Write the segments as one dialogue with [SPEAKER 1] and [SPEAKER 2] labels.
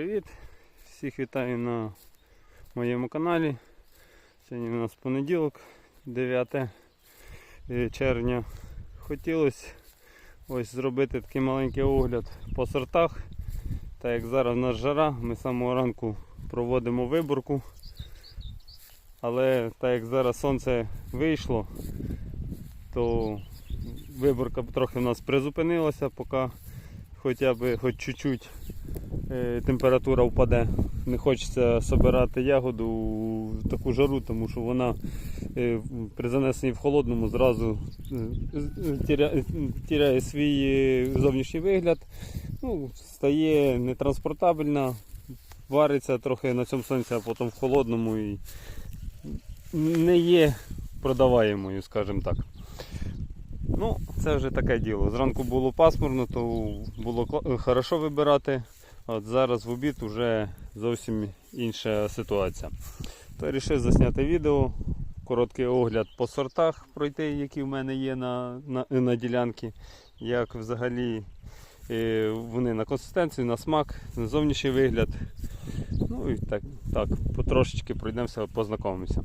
[SPEAKER 1] привіт! Всіх вітаю на моєму каналі. Сьогодні у нас понеділок, 9 е, червня. Хотілося ось зробити такий маленький огляд по сортах. Так як зараз у нас жара, ми з самого ранку проводимо виборку. Але так як зараз сонце вийшло, то виборка трохи в нас призупинилася, поки хоча б хоч чуть-чуть температура впаде. Не хочеться збирати ягоду в таку жару, тому що вона е, при занесенні в холодному зразу е, е, тіряє свій е, зовнішній вигляд, ну, стає нетранспортабельна, вариться трохи на цьому сонці, а потім в холодному і не є продаваємою, скажімо так. Ну, це вже таке діло. Зранку було пасмурно, то було хорошо вибирати. От зараз в обід вже зовсім інша ситуація. То вирішив засняти відео, короткий огляд по сортах пройти, які в мене є на, на, на ділянці. Як взагалі е, вони на консистенцію, на смак, на зовнішній вигляд. Ну і так, так потрошечки пройдемося, познайомимося.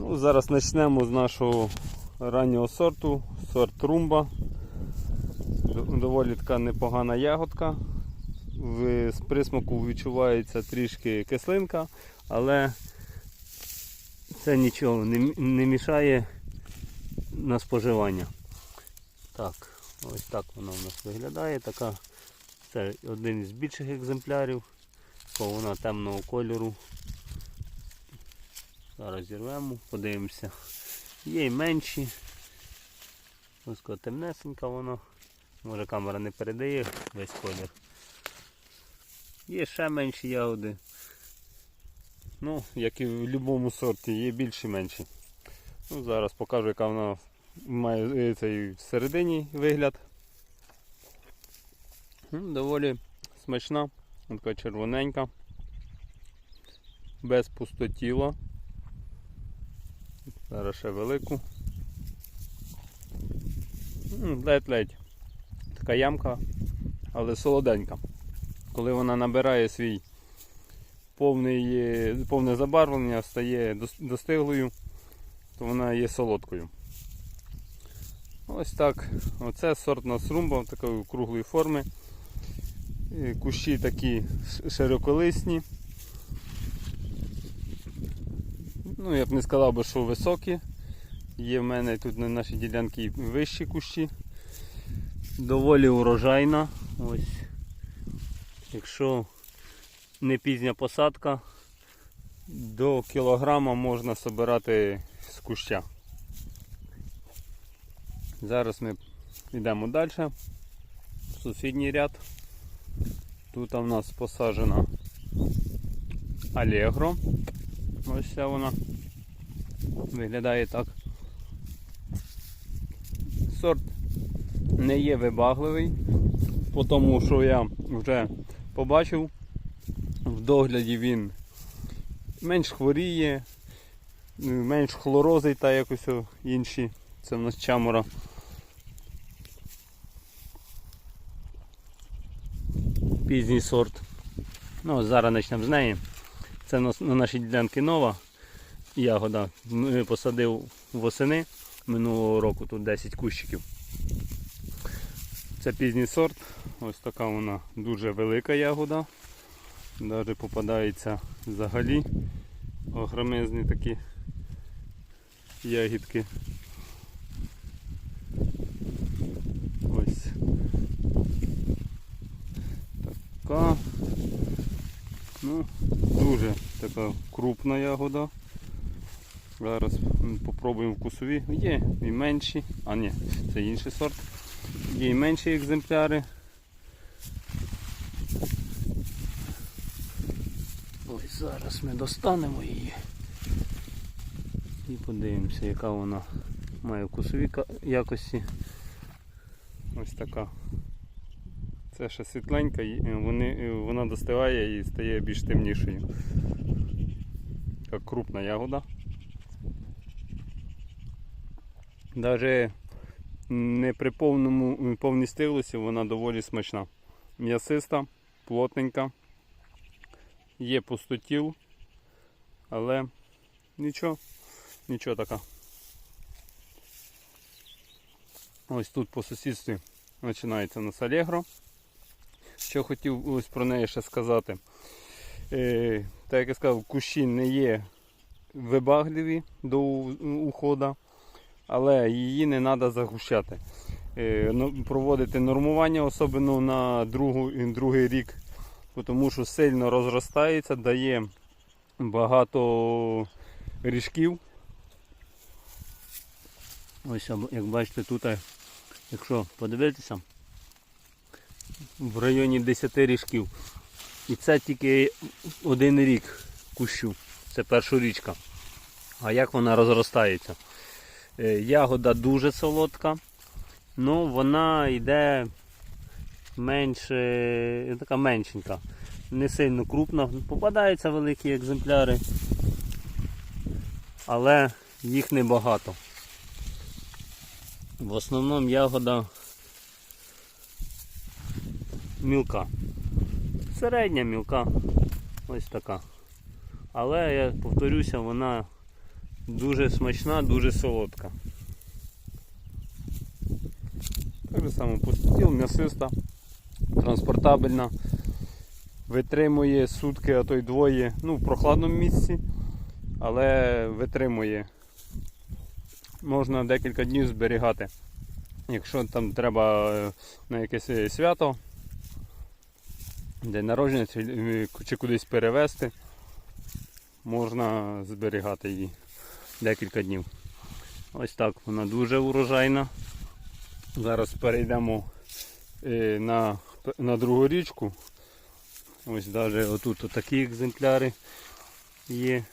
[SPEAKER 1] Ну, зараз почнемо з нашого раннього сорту, сорт румба. Доволі така непогана ягодка. В, присмаку відчувається трішки кислинка, але це нічого не, не мішає на споживання. Так, ось так вона у нас виглядає. Така, це один із більших екземплярів, вона темного кольору. Зараз зірвемо, подивимося. Є й менші. Ось така темнесенька вона. Може камера не передає весь колір. Є ще менші ягоди. Ну, як і в будь-якому сорті, є більші менші. Ну, зараз покажу, яка вона має е, цей всередині вигляд. Ну, Доволі смачна, така червоненька, без пустотіла. Зараз ще велику. М, Ледь-ледь. Така ямка, але солоденька. Коли вона набирає свій повний, е, повне забарвлення, стає достиглою, то вона є солодкою. Ось так. Оце сорт нас румба такої круглої форми. Е, Кущі такі широколисні. Ну, я б не сказав би, що високі. Є в мене тут на нашій ділянці вищі кущі. Доволі урожайна. Ось. Якщо не пізня посадка, до кілограма можна збирати з куща. Зараз ми йдемо далі. Сусідній ряд. Тут у нас посаджена Алегро. Ось ця вона виглядає так. Сорт не є вибагливий, тому що я вже побачив, в догляді він менш хворіє, менш хлорозий та якось інші. Це в нас чамора. Пізній сорт. Ну, зараз почнемо з неї. Це на нашій ділянці нова ягода. Ми посадив восени минулого року, тут 10 кущиків. Це пізній сорт. Ось така вона дуже велика ягода. Навіть попадається взагалі огромезні такі ягідки. Така. Ну, дуже така крупна ягода. Зараз попробуємо вкусові. Є і менші, а ні, це інший сорт. Є і менші екземпляри. Ось зараз ми достанемо її і подивимося, яка вона має вкусові якості. Ось така. Це ще світленька, вони, вона достигає і стає більш темнішою. Така крупна ягода. Навіть не при повному, повній стиглості вона доволі смачна. М'ясиста, плотненька. є пустотіл, але нічого, нічого така. Ось тут по сусідстві починається у нас Алегро. Що хотів ось про неї ще сказати. Е, так як я сказав, кущі не є вибагливі до уходу, але її не треба загущати. Е, ну, проводити нормування, особливо на другу, другий рік, тому що сильно розростається, дає багато ріжків. Ось як бачите, тут, е, якщо подивитися, в районі 10 ріжків. І це тільки один рік кущу. Це першорічка. А як вона розростається? Е, Ягода дуже солодка, але вона йде менше, така меншенька, не сильно крупна. Попадаються великі екземпляри, але їх небагато. В основному ягода мілка. Середня мілка. Ось така. Але я повторюся, вона дуже смачна, дуже солодка. Так же само пустотіл, м'ясиста, транспортабельна. Витримує сутки, а то й двоє, ну, в прохладному місці, але витримує. Можна декілька днів зберігати. Якщо там треба е, на якесь е, свято, день народження е, чи кудись перевезти, можна зберігати її декілька днів. Ось так вона дуже урожайна. Зараз перейдемо е, на, на другу річку. Ось навіть отут такі екземпляри є.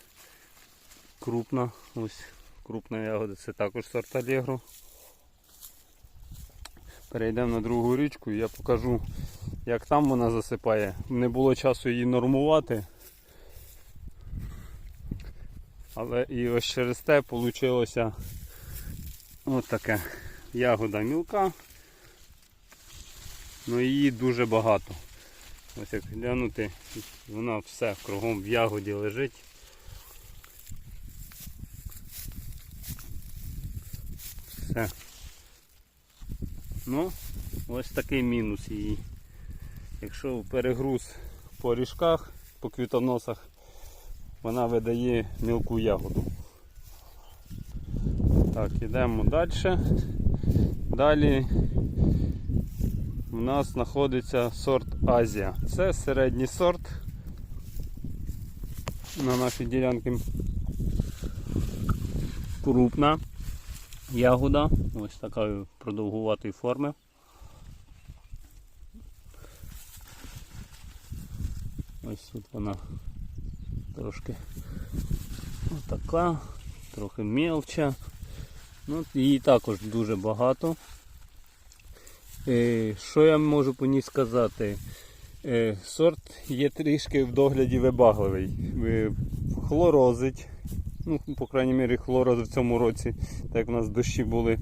[SPEAKER 1] Крупна, ось крупна ягода, це також сорт Allegro. Перейдемо на другу річку і я покажу, як там вона засипає. Не було часу її нормувати. Але і ось через те вийшло таке. Ягода мілка. Ну її дуже багато. Ось як глянути, вона все кругом в ягоді лежить. Все. Ну, ось такий мінус її. Якщо перегруз по ріжках, по квітоносах, вона видає мілку ягоду. Так, йдемо далі. Далі у нас знаходиться сорт Азія. Це середній сорт на нашій ділянці. Крупна ягода, ось такої продовгуватої форми. Ось тут вона трошки отака, трохи мелча. Ну, її також дуже багато. Е, що я можу по ній сказати? Е, сорт є трішки в догляді вибагливий. Е, хлорозить. Ну, по крайній мірі, хлороз в цьому році, так як у нас дощі були.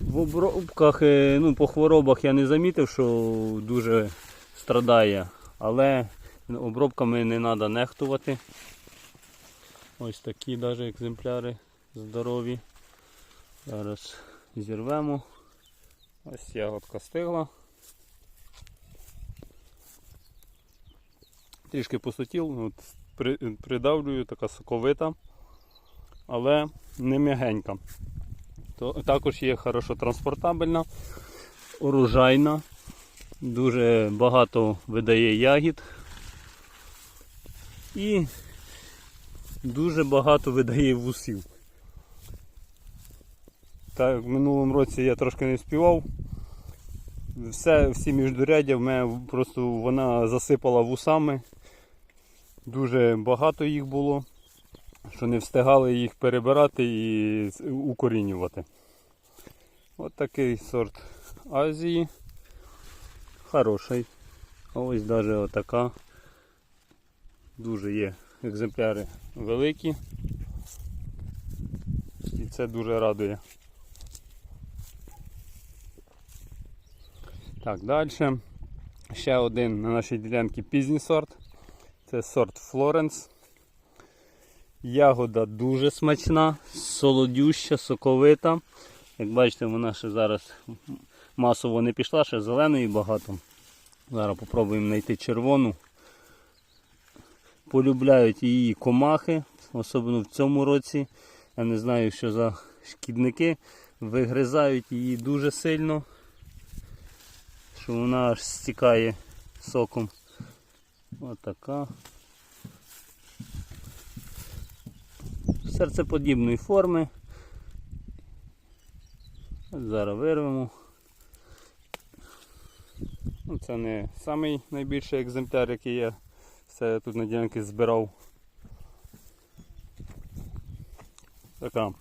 [SPEAKER 1] В обробках, ну, по хворобах я не замітив, що дуже страдає, але обробками не треба нехтувати. Ось такі навіть екземпляри здорові. Зараз зірвемо. Ось ягодка стигла. Трішки посутіл, от, придавлюю, така соковита, але не м'ягенька. Також є хорошо транспортабельна, урожайна, дуже багато видає ягід і дуже багато видає вусів. Так, в минулому році я трошки не співав. Все, всі міждуряддя в мене просто вона засипала вусами. Дуже багато їх було, що не встигали їх перебирати і укорінювати. От такий сорт Азії. Хороший. А ось навіть отака. Дуже є екземпляри великі. І це дуже радує. Так, далі. Ще один на нашій ділянці пізній сорт. Це сорт Флоренс. Ягода дуже смачна, солодюща, соковита. Як бачите, вона ще зараз масово не пішла, ще зеленої багато. Зараз спробуємо знайти червону. Полюбляють її комахи, особливо в цьому році. Я не знаю, що за шкідники. Вигризають її дуже сильно, що вона аж стікає соком. Отака. Серцеподібної форми. Зараз вирвемо. Ну, Це не найбільший екземпляр, який я все тут на ділянці збирав. Така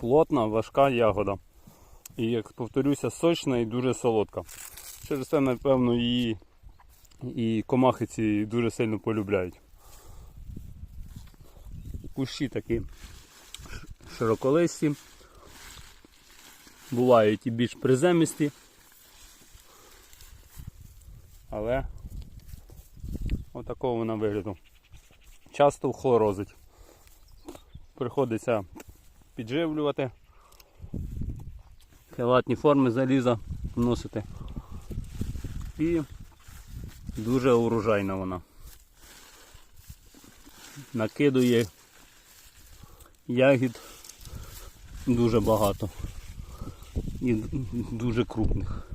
[SPEAKER 1] плотна, важка ягода. І як повторюся, сочна і дуже солодка. Через це, напевно, її і комахи ці дуже сильно полюбляють. Кущі такі широколисті. Бувають і більш приземисті. Але отакого вона вигляду. Часто хлорозить. Приходиться підживлювати, хелатні форми заліза вносити. І дуже урожайна вона. Накидує ягід дуже багато і дуже крупних.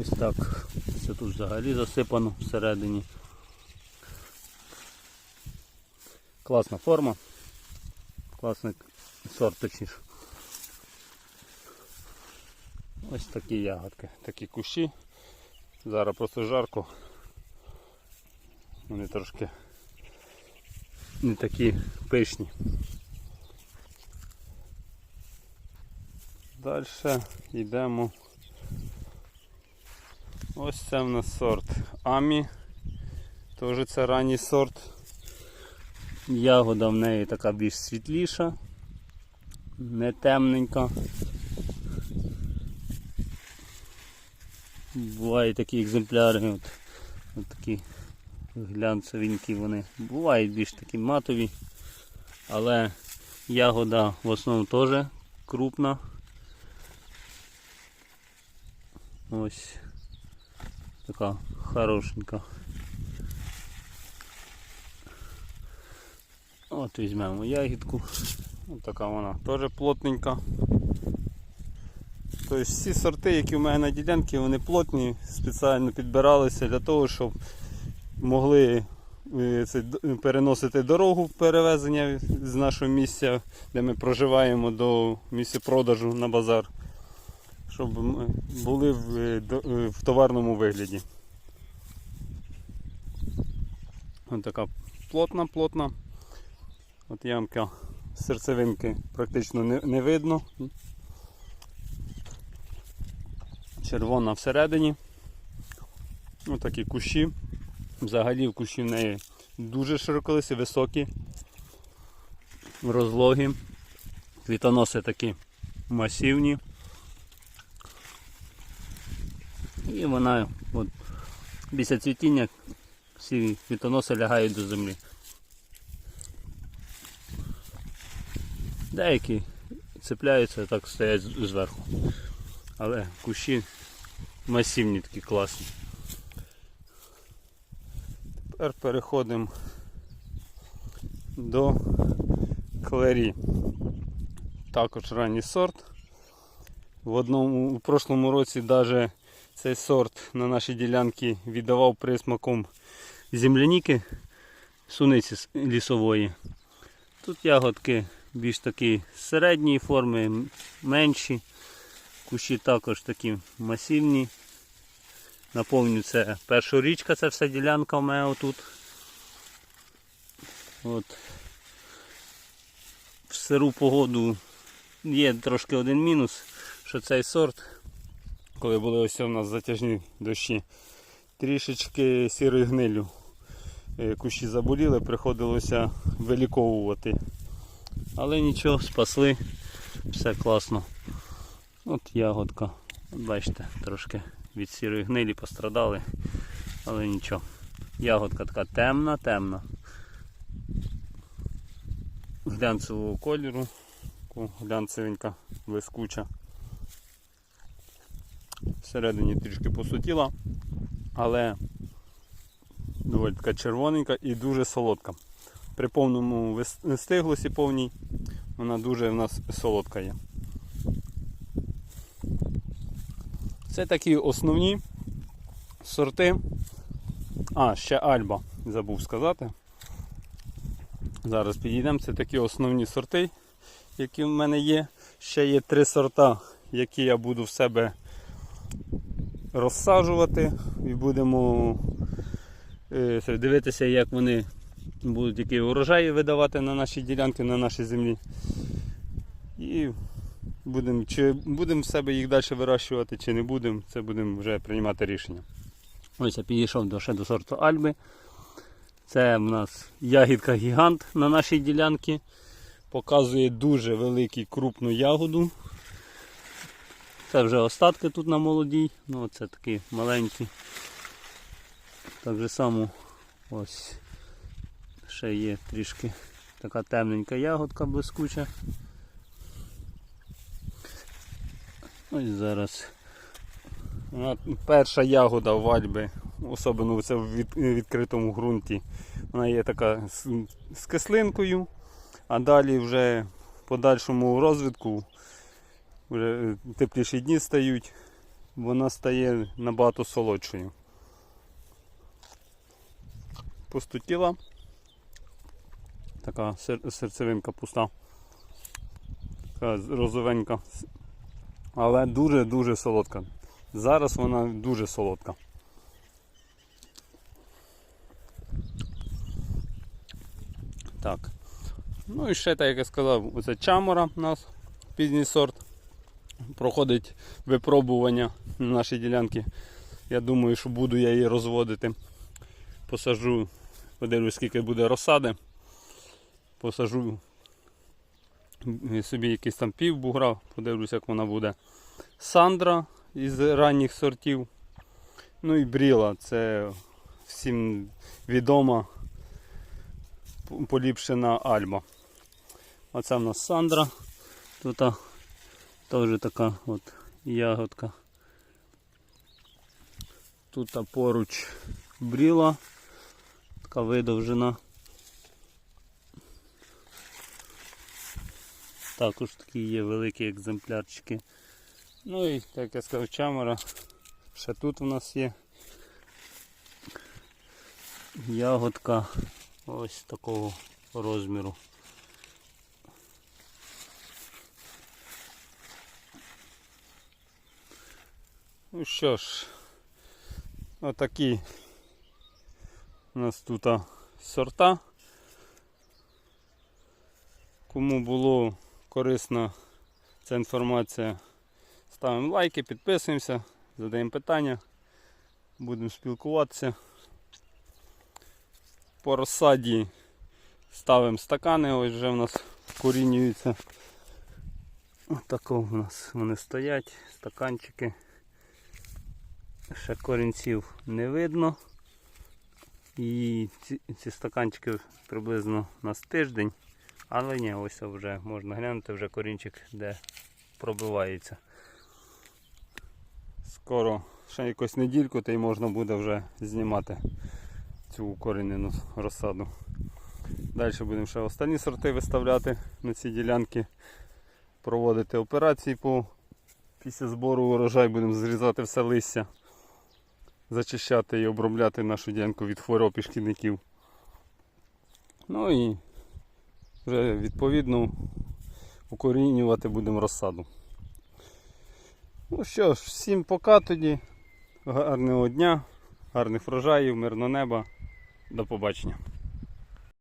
[SPEAKER 1] Ось так. Це тут взагалі засипано всередині. Класна форма. Класний сорт точніше. Ось такі ягодки, такі кущі. Зараз просто жарко. Вони трошки не такі пишні. Далі йдемо. Ось це в нас сорт Амі. Теж це ранній сорт. Ягода в неї така більш світліша, не темненька. Бувають такі екземпляри, от, от такі глянцевенькі вони. Бувають більш такі матові, але ягода в основному теж крупна. Ось така хорошенька. От візьмемо ягідку. Ось така вона теж плотненька. Тобто всі сорти, які в мене на ділянці, вони плотні, спеціально підбиралися для того, щоб могли е, переносити дорогу перевезення з нашого місця, де ми проживаємо, до місця продажу на базар, щоб були в, е, е, в товарному вигляді. Ось така плотна, плотна. От ямка серцевинки практично не, не видно. Червона всередині. Ось такі кущі. Взагалі в кущі в неї дуже широколисі, високі, розлогі. Квітоноси такі масивні. І вона от, після цвітіння всі квітоноси лягають до землі. Деякі цепляються, так стоять зверху. Але кущі масивні такі класні. Тепер переходимо до клері. Також ранній сорт. В одному у прошлому році навіть цей сорт на нашій ділянці віддавав присмаком земляніки суниці лісової. Тут ягодки більш такі середньої форми, менші. Кущі також такі масивні. Наповню, це перша річка, це вся ділянка в мене отут. От. В сиру погоду є трошки один мінус, що цей сорт, коли були ось у нас затяжні дощі, трішечки сірою гнилю. Е, Кущі заболіли, приходилося виліковувати. Але нічого, спасли, все класно. От ягодка. Бачите, трошки від сірої гнилі пострадали, але нічого. Ягодка така темна, темна. Глянцевого кольору, глянцевенька, блискуча. Всередині трішки посутіла, але доволі така червоненька і дуже солодка. При повному стиглосі повній вона дуже в нас солодка є. Це такі основні сорти. А, ще Альба, забув сказати. Зараз підійдемо. Це такі основні сорти, які в мене є. Ще є три сорта, які я буду в себе розсаджувати і будемо е, дивитися, як вони будуть які урожаї видавати на наші ділянки, на нашій землі. І будемо чи будемо в себе їх далі вирощувати, чи не будемо, це будемо вже приймати рішення. Ось я підійшов до, ще до сорту Альби. Це в нас ягідка гігант на нашій ділянці. Показує дуже велику крупну ягоду. Це вже остатки тут на молодій. Ну це такі маленькі. Так же само ось ще є трішки така темненька ягодка блискуча. Ось зараз. Перша ягода в Альби, особливо це в відкритому ґрунті. Вона є така з кислинкою, а далі вже в подальшому розвитку вже е, тепліші дні стають, вона стає набагато солодшою. Постутіла. Така серцевинка пуста. Така розовенька. Але дуже-дуже солодка. Зараз вона дуже солодка. Так. Ну і ще, так як я сказав, оце чамора у нас пізній сорт. Проходить випробування на нашій ділянці. Я думаю, що буду я її розводити. Посажу, подивлюсь, скільки буде розсади. Посажу собі якийсь там пів бугра, подивлюсь, як вона буде. Сандра із ранніх сортів. Ну і бріла, це всім відома поліпшена альба. Оце в нас Сандра. Тут теж така от ягодка. Тут поруч бріла, така видовжена. Також такі є великі екземплярчики. Ну і як я сказав, чамера. Ще тут у нас є ягодка ось такого розміру. Ну що ж, отакі у нас тут сорта. Кому було корисна ця інформація, ставимо лайки, підписуємося, задаємо питання, будемо спілкуватися. По розсаді ставимо стакани, ось вже в нас корінюються. Отако у нас вони стоять, стаканчики. Ще корінців не видно. І ці, ці стаканчики приблизно на тиждень. Але ні, ось вже можна глянути, вже корінчик де пробивається. Скоро ще якусь недільку, та й можна буде вже знімати цю укоренену розсаду. Далі будемо ще останні сорти виставляти на ці ділянки, проводити операції по після збору урожай, будемо зрізати все листя, зачищати і обробляти нашу ділянку від хвороб і шкідників. Ну і вже відповідно укорінювати будемо розсаду. Ну що ж, всім пока тоді. Гарного дня, гарних врожаїв, мирного неба. До побачення.